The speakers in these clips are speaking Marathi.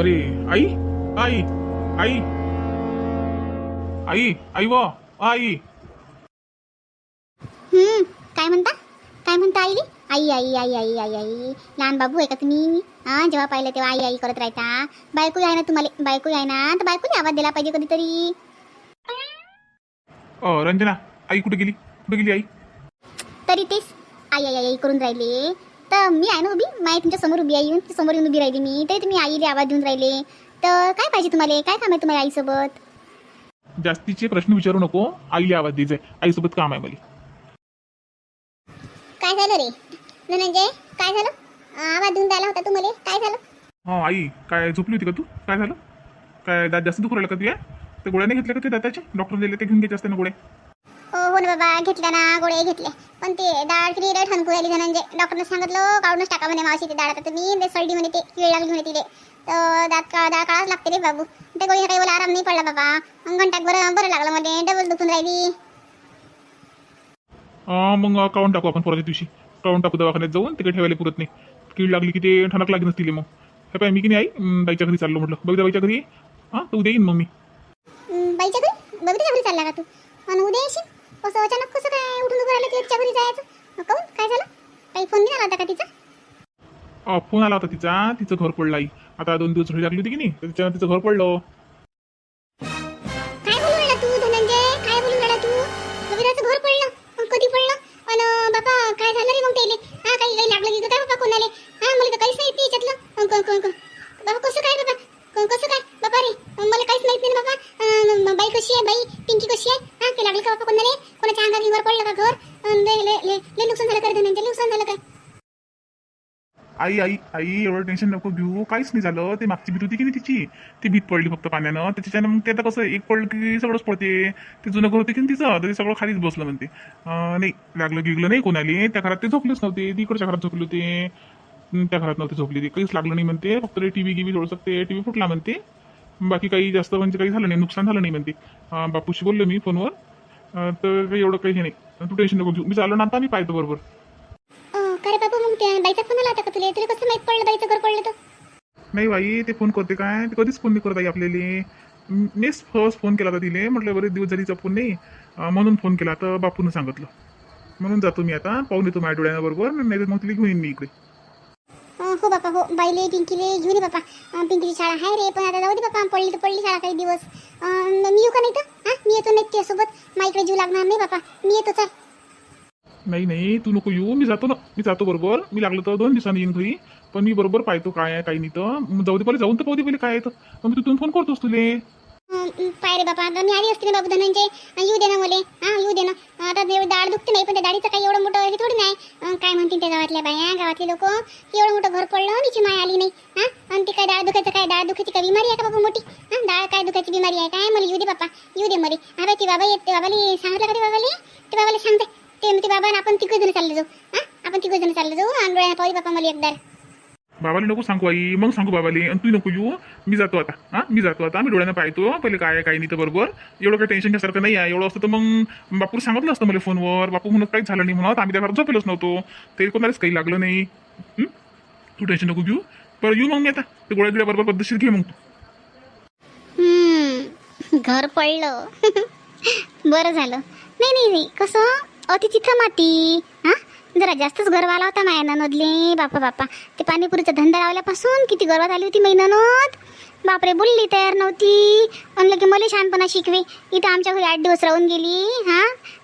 अरे आई आई आई. आई आई व आई. हम्म काय म्हणता? काय म्हणता आईली? आई आई आई आई आई आई. लहान बाबू आहे का तुम्ही? हा जेव्हा पाहिलं तेव्हा आई आई करत राहता. बायको आहे ना तुम्हाला बायको आहे ना तर बायकोने आवाज दिला पाहिजे कधीतरी. अ रंजना आई कुठे गेली? कुठे गेली आई? तरी तेच. आई आई आई करून राहिले. तर मी आहे ना उभी. माई तुमच्यासमोर उभी आहे. येऊन समोर येऊन उभी राहिली मी. तरी तुम्ही आईला आवाज देऊन राहिले. तर काय पाहिजे तुम्हाला? काय काम आहे तुम्हाला आईसोबत? जास्तीचे प्रश्न विचारू नको. आईला आवाज द्यायचाय. आईसोबत काम आहे मला. काय झालं रे? धनंजय काय झालं? आवाज देऊन द्यायला होता तुम्हाला. काय झालं? हा आई काय झोपली होती का तू? काय झालं? काय दात जास्त दुखू राहिलं का तुया ते गोळ्या नाही घेतल्या का ते दाताचे डॉक्टर दिले ते घेऊन घ्यायचे असते ना गोळ्या. हो हो ना बाबा. घेतल्या ना गोळे घेतले पण ते डाळ किती रेट हनकू राहिली धनंजय डॉक्टरने सांगितलं काढूनच टाका म्हणे मावशी ते डाळ आता तुम्ही ते सर्दी म्हणे ते किळ लागली म्हणे तिले. तर दात का डाळ काढाच लागते रे बाबू. ते गोळी काही मला आराम नाही पडला बाबा. मग घंटाक बरं बरं लागलं मध्ये डबल दुखून राहिली. मग काढून टाकू आपण परवाच्या दिवशी. काढून टाकू दवाखान्यात जाऊन तिकडे ठेवायला पुरत नाही. कीड लागली की ते ठणक लागली नसतील मग. हे पाय मी की नाही आई? बाईच्या घरी चाललो म्हटलं. बघ बाईच्या घरी. हां तर उद्या येईन मग मी. बाईच्या घरी? बबिताच्या घरी चालला का तू? आणि उद्या येशील? असं अचानक कसं काय उठून उभं राहिलं तिच्या घरी जायचं? काऊन काय झालं? काही फोन नाही आला होता का तिचा? अं, फोन आला होता तिचा. तिचं घर पडलं आई. आता दोन दिवस घरी लागली होती की नाही? तर तिच्या तिचं घर पडलं. झालं का धनंजय नुकसान झालं काय? आई आई आई एवढं टेन्शन नको घेऊ. काहीच नाही झालं. ते मागची भीत होती की नाही तिची? ती भीत पडली फक्त पाण्यानं. त्याच्यानं मग ते आता कसं एक पडलं की सगळंच पडते. ते जुनं घर होते की तिचं? तर ते सगळं खालीच बसलं म्हणते. नाही लागलं गिगलं नाही कोणाली. त्या घरात ते झोपलेच नव्हते. ती इकडच्या घरात झोपले होते. त्या घरात नव्हते झोपले ते. काहीच लागलं नाही म्हणते. फक्त टी व्ही गिवी जोडू ते टी व्ही फुटला म्हणते. बाकी काही जास्त म्हणजे काही झालं नाही. नुकसान झालं नाही म्हणते. बापूशी बोललो मी फोनवर. अं, तर काही एवढं काही हे नाही. तू टेन्शन नको घेऊ. मी चाललो ना आता मी पाहतो बरोबर. अं, का रे बाबा मग त्या बाईचा फोन आला होता का तुला? तुला कसं माहीत पडलं बाईचं घर पडलं तर? नाही बाई ते फोन करते काय? ते कधीच फोन नाही करत आई आपल्याला. मीच फर्स्ट फोन केला होता तिले. म्हटलं बरेच दिवस झालीचा फोन नाही. अं, म्हणून फोन केला. तर बापून सांगितलं. म्हणून जातो मी आता. पाहून येतो माझ्या डोळ्यांबरोबर नाही तर मग तिला घेऊन येईन मी इकडे. हो बापा हो बाईले पिंकीले घेऊन बापा. पिंकीची शाळा आहे रे पण आता जाऊ दे बापा पडली तर पडली शाळा काही दिवस. मी येऊ का नाही तर हा मी येतो नाही त्यासोबत. माईकडे जीव लागणार नाही बापा. मी येतो चाल. नाही नाही तू नको येऊ. मी जातो ना. मी जातो बरोबर. मी लागलं तर दोन दिवसांनी येईन घरी. पण मी बरोबर पाहतो काय आहे काही नाही तर. मग जाऊ दे पहिले जाऊन तर पाहू दे पहिले काय आहे तर. मग मी तिथून फोन करतोस तुले. पाय रे बापा आता मी आली असते ना बाबू धनंजय म्हणजे, येऊ दे ना मला. हा येऊ दे ना. आता एवढी दाढ दुखते नाही पण त्या दाढीचं काही एवढं मोठं हे थोडी नाही. काय म्हणतील त्या गावातल्या बाया गावातले लोक? एवढं मोठं घर पडलं आणि माय आली नाही. हा आणि ती काय दाढ दुखायचं काय दाढ दुखायची काय बिमारी आहे का बाबा मोठी? हा दाळ काय दुखायची बिमारी आहे? काय मला येऊ दे बापा येऊ दे मध्ये हा ती बाबा येते बाबाली सांगितलं का ते बाबाली? ते बाबाला सांगते ते ते बाबा आपण तिकडे जण चालले जाऊ. हा आपण तिकडे जण चालले जाऊ आणि पाहू बापा मला एकदा. बाबाला नको सांगू आई मग सांगू बाबाले. आणि तू नको येऊ. मी जातो आता. हां? मी जातो आता. मी डोळ्यानं पाहतो. पहिले काय काही काय नाही तर बरोबर. एवढं काही टेन्शन घ्यासारखं नाही आहे. एवढं असतं तर मग बापूर सांगितलं असतं मला फोनवर. बापू म्हणत काहीच झालं नाही म्हणत. आम्ही त्या घरात झोपेलच नव्हतो. ते कोणालाच काही लागलं नाही. तू टेन्शन नको घेऊ. बरं येऊ मग मी आता. ते गोळ्या गिळ्या बरोबर पद्धतशीर घे मग तू. घर पडलं. बरं झालं. नाही नाही नाही. कसं? अति तिथं माती हा? जरा जास्तच गर्व आला होता माया ननदले बापा बापा. ते पाणीपुरीचा धंदा लावल्यापासून किती गर्वात आली होती मै ननद. बापरे बोलली तयार नव्हती. म्हणलं की मला शहाणपणा शिकवे. इथं आमच्या घरी आठ दिवस राहून गेली हा?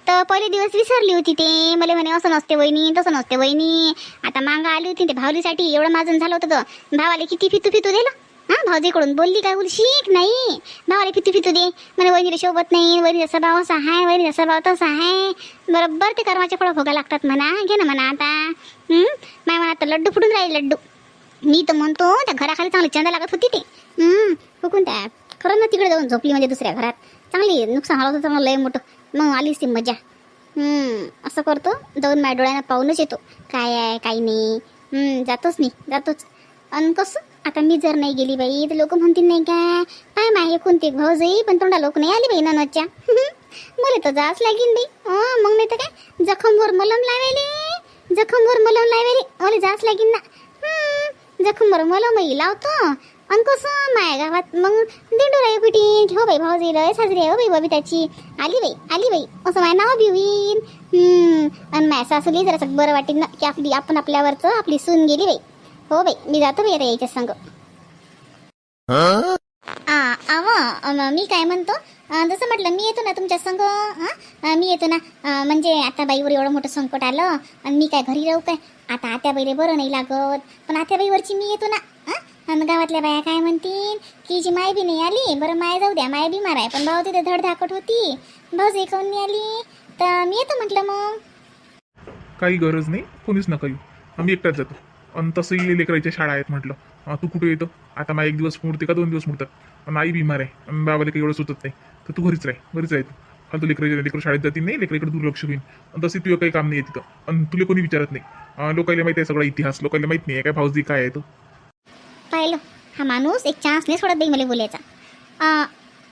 तर पहिले दिवस विसरली होती ते. मला म्हणे असं नसते वहिनी तसं नसते वहिनी. आता मांगा आली होती ते भावलीसाठी एवढं माझं झालं होतं तर भावाले किती फितू फितू दिलं. हा भाऊजीकडून बोलली काय बोल शिक नाही. भावाला फितू फितू दे. मला वहिनीला शोभत नाही. वहिनी जसा भाव असा आहे. वहिनी जसा भाव तसा आहे. बरोबर ते कर्माचे फळं भोगा लागतात म्हणा. घे ना म्हणा आता. माय म्हणा आता लड्डू फुटून राहील लड्डू. मी तर म्हणतो त्या घराखाली चांगली चंदा लागत होती ते. हं, हुकून त्या खरं ना तिकडे जाऊन झोपली म्हणजे दुसऱ्या घरात. चांगली नुकसान झालं होतं चांगलं लय मोठं. मग आलीच ती मजा. असं करतो. जाऊन माझ्या डोळ्यानं पाहूनच येतो. काय आहे काही नाही. जातोच नाही जातोच. आणि कसं? आता मी जर नाही गेली बाई तर लोक म्हणतील नाही काय काय माय कोणते भाऊ जाई पण तोंडा लोक नाही आली बाई ननदच्या. मला तर जाच लागीन बाई. मग नाही तर काय? जखमवर मलम लावायले जखमवर मलम लावायले मला जाच लागीन ना. हं, जखमवर मलमही लावतो आणि कसं माया गावात? मग दिंडू राही कुठे हो बाई भाऊ दिलं साजरी हो बाई बबिताची. आली बाई आली बाई असं माय नाव बी आणि माया सासूली जरा बरं वाटेल ना की आपली आपण आपल्यावरचं आपली सून गेली बाई. हो बाई मी जातो बाई आता यायच्या संग आ आव अम, मी काय म्हणतो जसं म्हटलं मी येतो ना तुमच्या संग हां मी येतो ना म्हणजे आता बाईवर एवढं मोठं संकट आलं आणि मी काय घरी राहू काय आता आत्या बाईले बरं नाही लागत पण आत्या बाईवरची मी येतो ना हां आणि गावातल्या बाया काय म्हणतील की जी माय बी नाही आली बरं माय जाऊ द्या माय बिमार आहे पण भाऊ तिथे धडधाकट होती भाऊ जे काऊन नाही आली तर मी येतो म्हटलं मग काही गरज नाही कोणीच नका येऊ आम्ही एकटाच जातो आणि तसंही लेकराच्या शाळा आहेत म्हटलं. तू कुठे येतो? आता मला एक दिवस मुडते का दोन दिवस मुडतात? आणि आई बिमार आहे. बाबाला काही एवढं सुचत नाही. तर तू घरीच राह. घरीच राह तू. फालतू लेकराच्या लेकर शाळेत जातील नाही लेकराकडे दुर्लक्ष होईल. आणि तसे तुझं काही काम नाही आहे तिथं. आणि तुला कोणी विचारत नाही. अं, लोकांना माहिती आहे सगळा इतिहास. लोकांना माहीत नाही काय भाऊजी काय आहे तो. पाहिलं. हा माणूस एक चान्स नाही सोडत बाई मला बोलायचा. अं,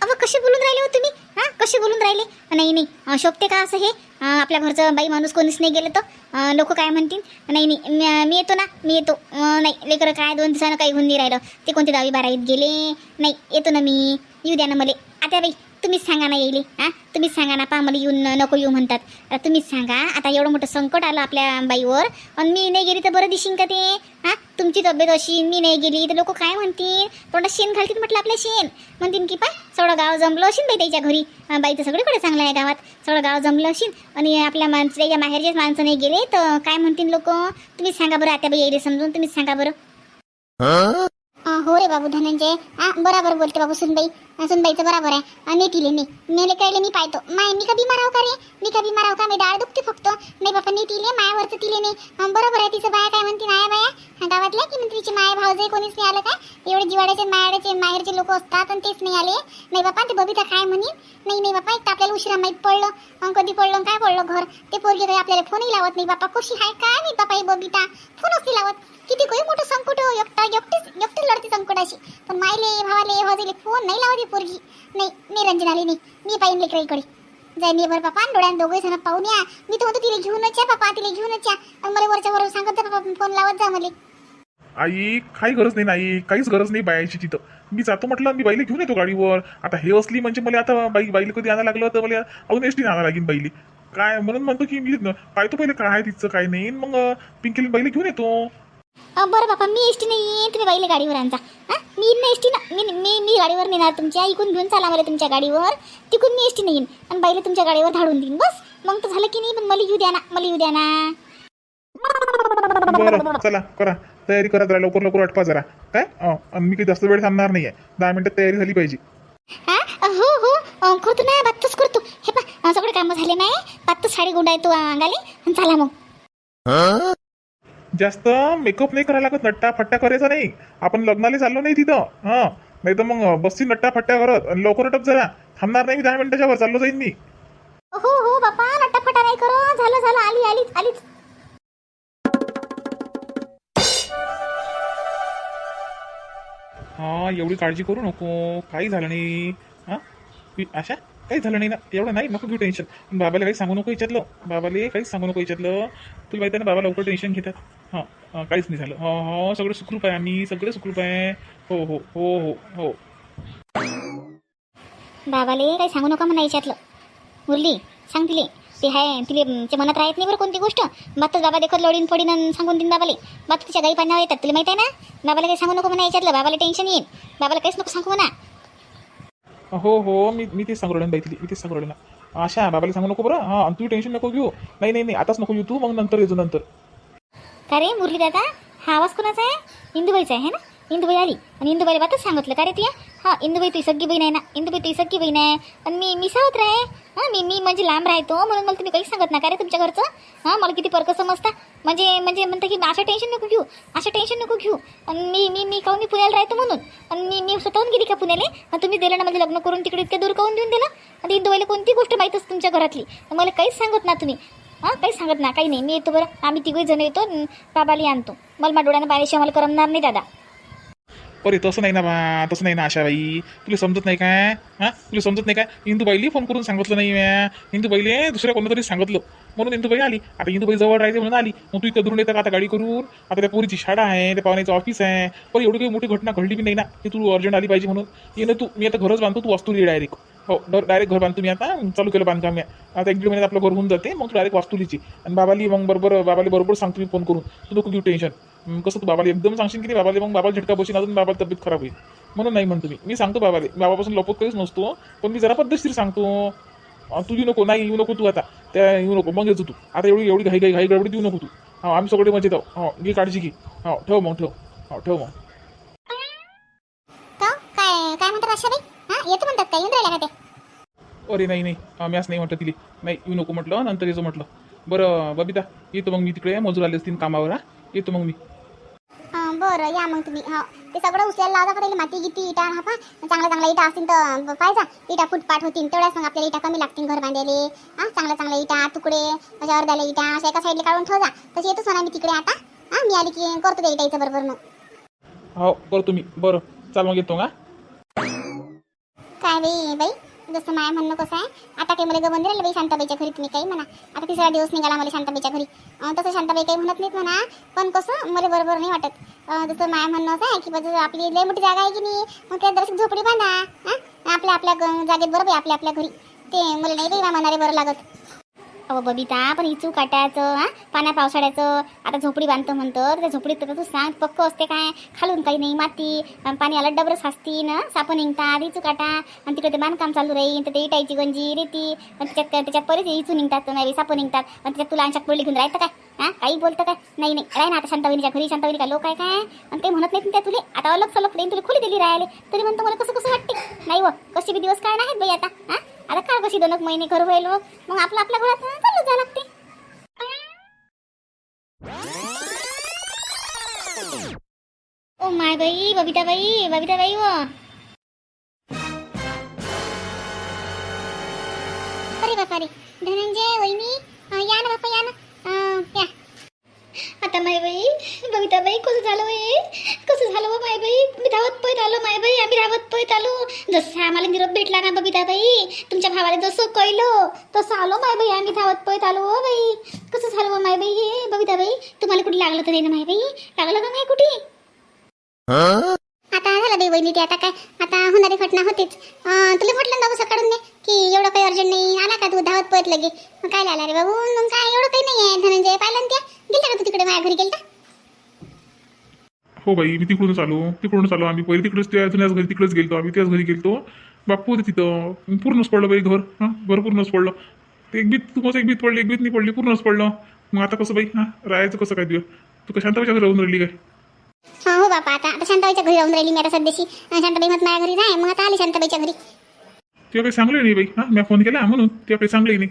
अव कसे बोलून राहिले हो तुम्ही? हां? कसे बोलून राहिले? नाही नाही. शोभते का असं हे? आपल्या घरचं बाई माणूस कोणीच नाही गेलं तर? लोक काय म्हणतील? नाही नाही मी- येतो ना मी येतो. नाही लेकरं काय दोन दिवसानं काही होऊन नाही राहिलं. ते कोणते दहावी बारावीत गेले? नाही येतो ना मी. येऊ द्या ना मला. आता बाई. तुम्हीच सांगा ना येईल. हां? तुम्हीच सांगा ना पा मला येऊन नको येऊ म्हणतात. आता तुम्हीच सांगा आता एवढं मोठं संकट आलं आपल्या बाईवर आणि मी नाही गेली तर बरं दिशीन का ते? हां? तुमची तब्येत अशी मी नाही गेली तर लोक काय म्हणतील? तोंडात शेण घालतील म्हटलं आपल्या शेण. म्हणतील की पाय सगळं गाव जमलं असेल बाई त्याच्या घरी. बाई तर सगळीकडे चांगलं आहे गावात. सगळं गाव जमलं असेल आणि आपल्या माणसं त्याच्या माहेरचेच माणसं नाही गेले तर काय म्हणतील लोक? तुम्हीच सांगा बरं आता बाई येईल समजून तुम्हीच सांगा बरं. हो रे बाबू धनंजय. हा बराबर बोलते बाबू सुनबाई. अं, बाईचं बरोबर आहे. अं, नेटीले मी मेले कळले मी पाहतो. माय मी का बिमार आहो का रे? मी का बिमार आहो का? मी डाळ दुखते फक्त. नाही बाबा नेटीले मायावरचं तिले नाही. बरोबर आहे तिचं बाया काय म्हणते? माया बाया? अं, गावातल्या की म्हणते तिचे माय भावजय कोणीच नाही आलं काय एवढे जिवाड्याचे मायाड्याचे माहेरचे लोक असतात आणि तेच नाही आले. नाही बापा ते बबिता काय म्हणीन? नाही नाही बापा एक तर आपल्याला उशिरा माहीत पडलं. कधी पडलं काय पडलं घर? ते पोरगे काही आपल्याला फोनही लावत नाही बापा. कशी आहे काय नाही बापा ही बबिता? फोनच नाही लावत. किती काही मोठं संकट हो एकटा एकटेच एकटीच लढते संकटाशी. पण मायले भावाले भावाले फोन नाही लावत पोरगी. नाही मी रंजन आली नाही. मी पाहिन इकडे. जाय मी बरं बापा डोळ्यात दोघे जण पाहून या. मी तर म्हणतो तिला घेऊनच या बापा तिला घेऊनच या आणि मला वरच्या वर सांगत जा बापा फोन लावत जा मला. आई काही गरज नाही नाही काहीच गरज नाही बायाची तिथं. मी जातो म्हटलं मी बाईला घेऊन येतो गाडीवर. आता हे असली म्हणजे मला आता बाई बाईला कधी आणायला लागलं तर मला अजून एसटी आणायला लागेल बाईली. काय म्हणून म्हणतो की मी पाहतो पहिले काय आहे तिचं काय नाही. मग पिंकीला बाईला घेऊन येतो. बरं बापा मी एसटी नाही येईन तुम्ही बाईले गाडीवर आणता हां मी ना एसटी ना मी मी मी गाडीवर नेणार तुमच्या इकून घेऊन चाला मला तुमच्या गाडीवर. तिकून मी एसटी नाही येईन आणि बाईला तुमच्या गाडीवर धाडून देईन. बस मग तर झालं की नाही पण मला येऊ द्या ना मला येऊ द्या ना. बरं चला करा. तयारी करा जरा लवकर लवकर अटपा जरा. काय? अं, आणि मी काही जास्त वेळ थांबणार नाही आहे दहा मिनिटात तयारी झाली पाहिजे. हा? हो हो. अं, करतो ना बातच करतो. हे पा सगळे कामं झाले नाही? बातच साडी गुंडा येतो अंगाले. आणि चला मग. जास्त मेकअप नाही करायला लागत नट्टा फट्टा करायचा नाही. आपण लग्नाला चाललो नाही तिथं. हां. नाही तर मग बसती नट्टा फट्टा करत आणि लवकर अटप जरा. थांबणार नाही मी दहा मिनिटाच्या वर चाललो जाईन मी. हो हो बापा नटाफटा नाही करो झालं झालं. आली आलीच आलीच. हा एवढी काळजी करू नको. काही झालं नाही. हा? आशा? काही झालं नाही ना. एवढं नाही नको घेऊ टेन्शन बाबाला काही सांगू नको याच्यातलं बाबाले काहीच सांगू नको याच्यातलं तुला माहिती ना बाबा लवकर टेन्शन घेतात. हां काहीच नाही झालं. हो हो सगळं सुखरूप आहे आम्ही सगळं सुखरूप आहे. हो हो हो हो हो. बाबाले काही सांगू नका म्हणा याच्यातलं मुरली सांग तिले. ते आहे तिले ते मनात राहत नाही बरं कोणती गोष्ट. बातच बाबा देखत लढीन पडीन सांगून देईन बाबाले. बात तिच्या गाई पाण्यावर येतात. तुला माहिती आहे ना? बाबाला काही सांगू नको म्हणा याच्यातलं बाबाला टेन्शन येईल. बाबाला काहीच नको सांगू म्हणा. हो, हो हो मी मी तेच सांगू राहिलो ना बाई मी तेच सांगू राहिलो ना. बाबाला सांगू नको बरं. हां तू टेन्शन नको घेऊ. नाही नाही नाही आताच नको घेऊ तू मग नंतर येतो नंतर. का रे मुरली दादा हा आवाज कोणाचा आहे? इंदुबाईचा आहे ना? इंदुबाई आली. आणि इंदुबाईला बातच सांगितलं का रे तिया? हां इंदुबाई तुझी सगळी बहीण आहे ना इंदुबाई तुझी सगळी बहीण आहे आणि मी मी सावत्र आहे हां मी मी म्हणजे लांब राहतो म्हणून मला तुम्ही काही सांगत ना का रे तुमच्या घरचं हां मला किती फरक समजता म्हणजे म्हणजे म्हणतं की असं टेन्शन नको घेऊ अशा टेन्शन नको घेऊ आणि मी मी मी काहून मी पुण्याला राहतो म्हणून आणि मी मी स्वतःहून गेली का पुण्याला तुम्ही दिलं ना माझं लग्न करून तिकडे इतक्या दूर काहून देऊन दिलं आणि इंदुबाईला कोणती गोष्ट माहीत असते तुमच्या घरातली मला काहीच सांगत ना तुम्ही हां काही सांगत ना काही नाही मी येतो बरं आम्ही तिघे जण येतो अन् बाबाला आणतो मला डोळ्यानं पाहिल्याशिवाय मला करमणार नाही दादा अरे तसं नाही ना बा तसं नाही ना आशाबाई. तुला समजत नाही काय? हां? तुला समजत नाही काय? इंदूबाईली फोन करून सांगितलं नाही म्या. इंदूबाईले दुसऱ्या कोणातरी सांगितलं. म्हणून इंदुबाई आली. आता इंदुबाई जवळ राहायचे म्हणून आली. मग तू इथं धरून येतं का आता गाडी करून. आता त्या पोरीची शाळा आहे त्या पाहुण्याचं ऑफिस आहे. पण एवढी काही मोठी घटना घडली बी नाही ना की तू अर्जंट आली पाहिजे म्हणून. ये ना तू मी आता घरच बांधतो तू वास्तू डायरेक्ट हो डायरेक्ट घर बांधतो मी आता. चालू केलं बांधकाम मी आता एक दीड महिन्यात आपलं घर होऊन जाते मग तू डायरेक्ट वास्तुलीची. आणि बाबाली मग बरोबर बाबाली बरोबर सांगतो मी फोन करून. तू नको घेऊ टेन्शन कसं तू बाबाला एकदम सांगशील की बाबाला मग बाबाला झटका बसून अजून बाबाला तब्येत खराब होईल. म्हणून नाही म्हणतो मी. मी सांगतो बाबाले. बाबापासून लपत कधीच नसतो पण मी जरा पद्धतशीर सांगतो. अं, तू येऊ नको. नाही येऊ नको तू आता. त्या येऊ नको. मग येतो तू. आता एवढी एवढी घाई घाई घाई गडबडीत येऊ नको तू. हो आम्ही सगळे मजेत आहो हो घे काळजी घे. हो ठेव मग ठेव. हो ठेव मग. का काय काय म्हणतात आशाबाई हा येतो म्हणतात काय? येऊन राहिल्या का ते? अरे नाही नाही. आम्ही असं नाही म्हटलं तिला. नाही येऊ नको म्हटलं. नंतर येतो म्हटलं. बरं बबिता येतो मग मी तिकडे. मजूर आले असतील कामावर. हा. येतो मग मी. अं, बरं या मग तुम्ही. हो ते सगळं उचलायला लावता का त्याला? माती गिती इटा हा पा. चांगल्या चांगल्या इटा असतील तर पाहिजा इटा फुटपाट होतील तेवढ्याच मग आपल्याला इटा कमी लागतील घर बांधायले. हा चांगल्या चांगल्या इटा तुकडे अशा अर्ध्याला इटा अशा एका साईडला काढून ठेवा तशी येतोच म्हणा मी तिकडे आता. हा मी आली की करतो त्या इटाईचं बरोबर मग. हो करतो मी. बरं चाल मग येतो का काय बाई बाई? जसं माया म्हणणं कसं आहे आता काही मला गमन राहिलं बाई शांताबाईच्या घरी तुम्ही काही म्हणा. आता तिसरा दिवस निघाला मला शांताबाईच्या घरी. तसं शांताबाई काही म्हणत नाहीत म्हणा पण कसं मला बरोबर नाही वाटत. जसं माया म्हणणं असं आहे की बघ आपली लय मोठी जागा आहे की नाही मग त्या दर्शक झोपडी बांधा. हां आपल्या आपल्या जागेत बरोबर आहे आपल्या आपल्या घरी. ते मला नाही बाई म्हणणारे बरं लागत. अहो बबिता पण इचू काटायचं हा? पाण्या पावसाळ्याचं आता झोपडी बांधतो म्हणतो तर त्या झोपडीत तर तू सांग पक्क असते काय? खालून काही नाही माती आणि पाणी आलं डबर साचती ना सापं निघतात इचू काटा आणि तिकडे ते बांधकाम चालू राहील तर ते इटायची गंजी रेती त्याच्यात त्याच्यात परत इचू निघतात नाही सापं निघतात आणि त्याच्यात तुला अंशात पडली घेऊन राहतं काय? हां? काही बोलतं काय? नाही नाही. राय ना आता शांतावणीच्या घरी शांतावणी काय लोक आहे काय? आणि ते म्हणत नाही त्या तुले? आता अलग सलग नाही तुला खुली दिली राहिले तरी म्हणतो मला कसं कसं वाटते? नाही व कशी बी दिवस काय नाहीत बाई आता हा? आता काय कशी दोन महिने घर व्हायलो हो? मग आपलं आपल्या घरात चालू जा लागते. ओ माय बाई बबिता बाई बबिता बाई व हो. अरे बापा रे धनंजय वहिनी या ना बापा या ना. आता माय बाई बबिता बाई कसं झालं बाई? कसं झालं हो माय बाई मी धावत पळत आलो माय बाई आम्ही धावत पळत आलो. जसं आम्हाला निरोप भेटला ना बबिता बाई तुमच्या भावाला जसं कळलं तसं आलो माय बाई आम्ही धावत पळत आलो हो बाई. कसं झालं व माय बाई हे? बबिता बाई तुम्हाला कुठे लागलं तर नाही ना माय बाई लागलं का नाही कुठे? आता झालं बाई वहिनी ते आता काय? आता होणारी घटना होतीच. तुला म्हटलं ना सकाळून मी की एवढं काही अर्जंट नाही. आला का तू? धावत पळत लगे. काय आला रे बाबू? मग काय? एवढं काही नाही आहे धनंजय पाहिलं ना त्या? गेला का तू तिकडे माझ्या घरी गेलता? हो बाई मी तिकडूनच आलो तिकडूनच आलो आम्ही. पहिले तिकडेच त्या जुन्याच घरी तिकडेच गेलतो आम्ही त्याच घरी गेलतो. बापू होते तिथं. पूर्णच पडलं बाई घर. हां घर पूर्णच पडलं. ते एक बीत तू कसं एक बीत पडली एक बीत नाही पडली पूर्णच पडलं. मग आता कसं बाई? हां राहायचं कसं काय तुझं तू का शांताबाईच्या घरी राहून राहिली काय? हा हो बापा आता आता शांताबाईच्या घरी राहून राहिली मी आता सध्याशी. अं, शांताबाई मत माझ्या घरी राह मग आता आली शांताबाईच्या घरी. तुला काही सांगलं नाही बाई. हां मी फोन केला म्हणून तुला काही सांगलंही नाही.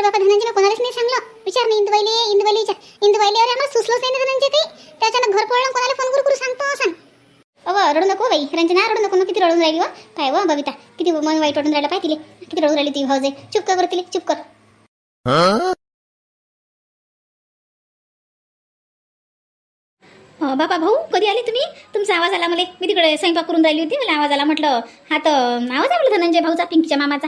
पण बापा धनंजीला कोणालाच नाही सांगलं. विचार नाही इंदुबाईले इंदुबाईले विचार. इंदुबाईले अरे आम्हाला सुचलोच नाही ना धनंजय काही त्याच्यानं घर पडलं कोणाला फोन करू करू सांगतो सांग अव रडू नको बाई. रंजना रडू नको. किती रडून राहिली व? काय व बबिता? किती मन वाईट वाटून राहिलं पाय तिले. किती रडून राहिली ती भाऊजे चुप कर बरं तिले चुप कर. बाबा भाऊ कधी आले तुम्ही? तुमचा आवाज आला मला. मी तिकडे स्वयंपाक करून राहिली होती मला आवाज आला. म्हटलं हा तर आवाज आवडला धनंजय भाऊचा पिंकीच्या मामाचा.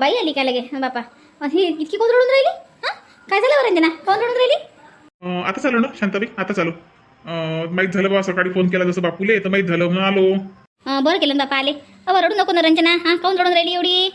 बाई आली का लगे बापा? ही इतकी कोण रडून राहिली? हां? काय झालं हो रंजना कोण रडून राहिली? अं, आता चालू ना शांताबाई? आता चालू. अं, माहीत झालं बा सकाळी फोन केला जसं बापूले तर माहीत झालं म्हणून आलो. अं, बरं केलं ना बापा आले रडू नको ना रंजना. हां कोण रडून राहिली एवढी?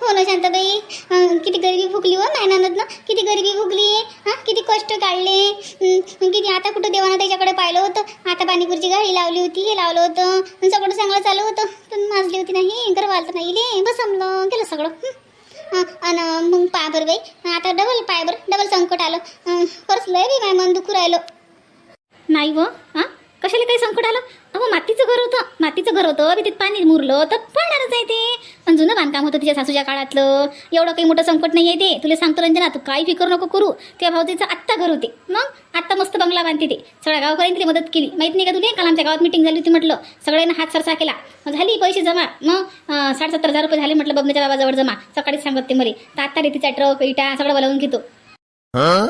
हो ना शांताबाई. अं, किती गरिबी फुगली हो नायनानंद ना? किती गरिबी फुगली हा किती कष्ट काढले. अं, किती आता कुठं देवानं त्याच्याकडे पाहिलं होतं? आता पाणीपुरीची गाडी लावली होती हे लावलं होतं. अन् सगळं चांगलं चालू होतं पण माजली होती नाही गरव आलं नाही ले बसमलं केलं सगळं. हं. आणि मग पाय बरं बाई. आता डबल पाय बरं डबल संकट आलं. अं, लय बी माय मन दुखू राहिलं. नाही व हां? कशाला काही संकट आलं? अहो मातीचं घर होतं. मातीचं घर होतं. तिथे पाणी मुरलं तर पडणारच आहे ते. पण जुनं बांधकाम होतं तिच्या सासूच्या काळातलं. एवढं काही मोठं संकट नाही आहे ते. तुला सांगतो रंजना तू काही फिकर नको करू. त्या भाऊजीचं आत्ता घर होते. मग? आत्ता मस्त बंगला बांधते ते. सगळ्या गावकऱ्यांनी तिला मदत केली. माहीत नाही का तुला? काल आमच्या गावात मिटिंग झाली होती म्हटलं. सगळ्यांना हात सरसा केला. मग झाली पैसे जमा. मग साठ सत्तर हजार रुपये झाले म्हटलं बबण्याच्या बाबाजवळ जमा. सकाळीच सांगत ते मले. तर आत्ता रेतीचा ट्रक इटा सगळं बोलावून घेतो. आ?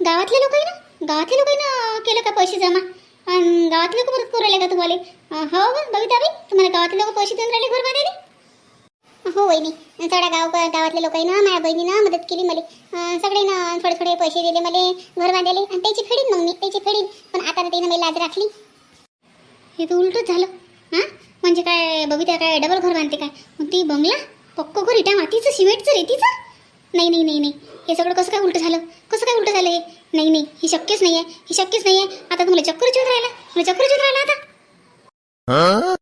गावातल्या लोकांना? गावातल्या लोकांना केलं का पैसे जमा? आणि गावातले लोक परत करू राहिले का तुम्हाला हो का बघिता बाई तुम्हाला गावातले लोक पैसे देऊन राहिले घर बांधायला हो वहिनी सगळ्या गाव गावातल्या लोकांना माझ्या बहिणीनं मदत केली मला. सगळे ना थोडे थोडे पैसे दिले मला घर बांधायले आणि त्याची फेडीन मग मी त्याची फेडीन. पण आता तर तिनं मला लाज राखली. हे तर उलटच झालं. हां? म्हणजे काय बघिता काय डबल घर बांधते काय? मग ती बंगला पक्क घर इटा मातीचं सिमेंटचं रेतीचं नाही नाही नाही नाही. हे सगळं कसं काय उलटं झालं? कसं काय उलटं झालं हे? नाही नाही हे शक्यच नाही आहे हे शक्यच नाही आहे आता तुम्हाला चक्कर राहिला मला चक्कर राहिला आता.